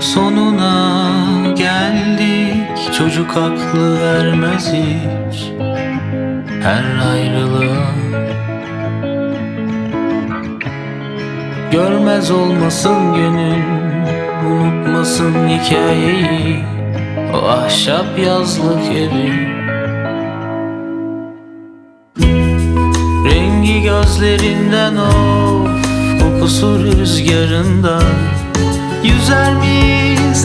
Sonuna geldik. Çocuk aklı vermez hiç Her ayrılığa. Görmez olmasın gönül Unutmasın hikayeyi. O ahşap yazlık evi. Rengi gözlerinden of Kokusu rüzgarında Yüzer miyiz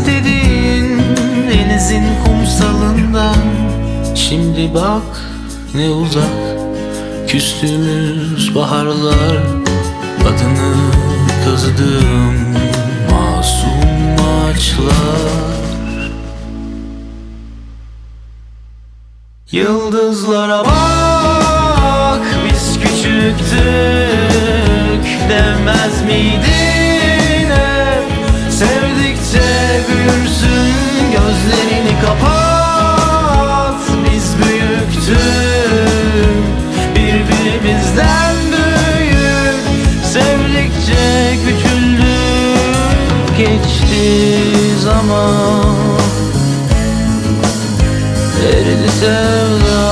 dedin Denizin kumsalından Şimdi bak ne uzak Küstüğümüz baharlar. Adını kazıdığım masum ağaçlar. Yıldızlara bak biz küçüktük Demez miydin kapat Biz büyüktük. Birbirimizden büyük Sevdikçe küçüldük. Geçti zaman. Eridi sevdam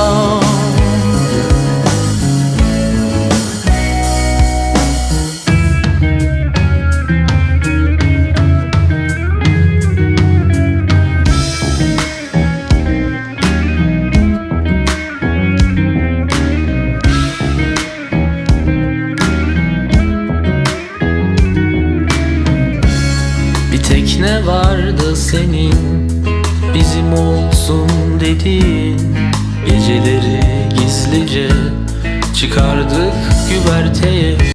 Tekne vardı senin? Bizim olsun dedin Geceleri gizlice Çıkardık güverteye